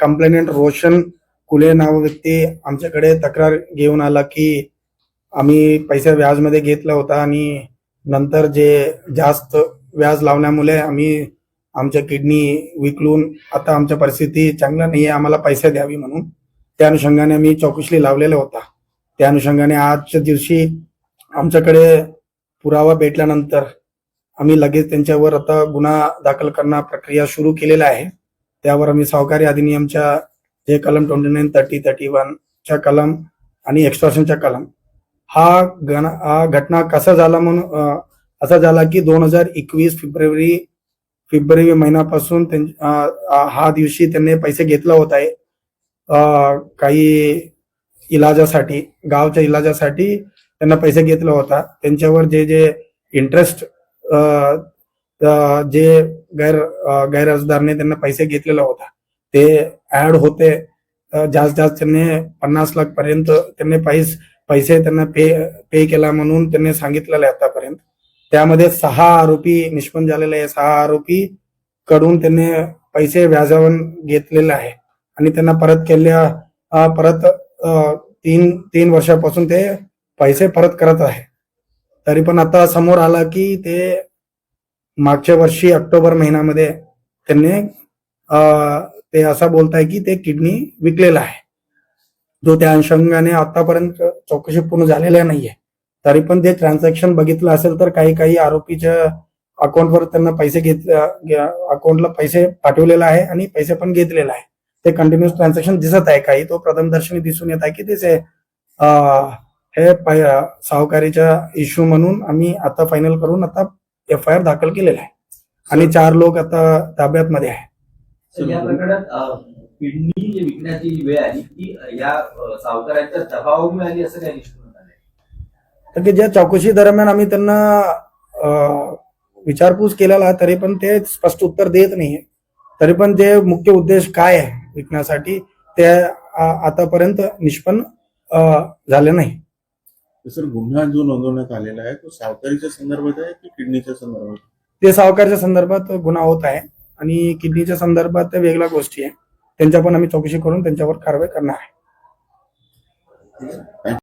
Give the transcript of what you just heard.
Complainant Roshan कुले नाव व्यक्ती आमच्याकडे तक्रार घेऊन आला की आम्ही पैसे व्याजमध्ये घेतला होता आणि नंतर जे जास्त व्याज लावल्यामुळे आम्ही आमच्या किडनी विकलून आता आमच्या परिस्थिती चांगला नाही आहे आम्हाला पैसे द्यावी म्हणून. त्या अनुषंगाने आम्ही चौकशी लावलेला होता. त्या अनुषंगाने आजच्या दिवशी आमच्याकडे पुरावा भेटल्यानंतर आम्ही लगेच त्यांच्यावर आता गुन्हा दाखल करणं प्रक्रिया सुरू केलेला आहे. त्यावर आम्ही सहकारी अधिनियमच्या जे कलम ट्वेंटी नाईन थर्टी थर्टी वनच्या कलम आणि एक्स्ट्रॉशनच्या कलम. हा गण हा घटना कसा झाला म्हणून असा झाला की दोन हजार एकवीस फेब्रुवारी फेब्रुवारी महिन्यापासून त्यां- हा दिवशी त्यांनी पैसे घेतला होता आहे काही इलाजासाठी गावच्या इलाजासाठी त्यांना पैसे घेतला होता. त्यांच्यावर जे जे इंटरेस्ट जे गैर अं, गैरअर्जदारने त्यांना पैसे घेतलेला होता ते ऍड होते जास्त जास्त त्यांनी पन्नास लाख पर्यंत त्यांनी पैसे पैसे त्यांना पे पे केला म्हणून त्यांनी सांगितलेलं आहे आतापर्यंत. त्यामध्ये सहा आरोपी निष्पन्न झालेले आहे. सहा आरोपी कडून त्यांनी पैसे व्याजावर घेतलेले आहे. आणि त्यांना परत केल्या परत तीन तीन वर्षापासून ते पैसे परत करत आहे. तरी पण आता समोर आला की ते मागच्या वर्षी ऑक्टोबर महिन्यामध्ये त्यांनी ते असं बोलताय की ते किडनी विकलेला आहे. जो त्या अनुषंगाने आतापर्यंत चौकशी पूर्ण झालेल्या नाहीये. तरी पण ते ट्रान्झॅक्शन बघितलं असेल तर काही काही आरोपीच्या अकाउंटवर त्यांना पैसे घेत अकाउंटला पैसे पाठवलेला आहे आणि पैसे पण घेतलेला आहे. ते कंटिन्युअस ट्रान्झॅक्शन दिसत आहे काही. तो प्रथमदर्शनी दिसून येत आहे की तेच हे सावकारीच्या इश्यू म्हणून आम्ही आता फायनल करून आता एफ आय आर दाखल केलेला आहे. आणि चार लोक आता ताब्यात मध्ये आहे तर या प्रकरणात अ, किडनी जे विकण्याची वेळ आली ती अ, या अ, सावकारांच्या दबावावर मिळाली असं काय निष्पन्न झालंय? तर की ज्या चौकशी दरम्यान आम्ही त्यांना विचारपूस केलेला तरी पण ते स्पष्ट उत्तर देत नाहीये. तरी पण ते मुख्य उद्देश काय आहे विकण्यासाठी ते आतापर्यंत निष्पन्न झाले नाही. सर गुन्हा जो नोंदवण्यात आलेला आहे तो सावकारीच्या संदर्भात आहे की किडनीच्या संदर्भात? ते सावकारच्या संदर्भात गुन्हा होत आहे आणि किडनीच्या संदर्भात त्या वेगळ्या गोष्टी आहे. त्यांच्या पण आम्ही चौकशी करून त्यांच्यावर कारवाई करणार आहे.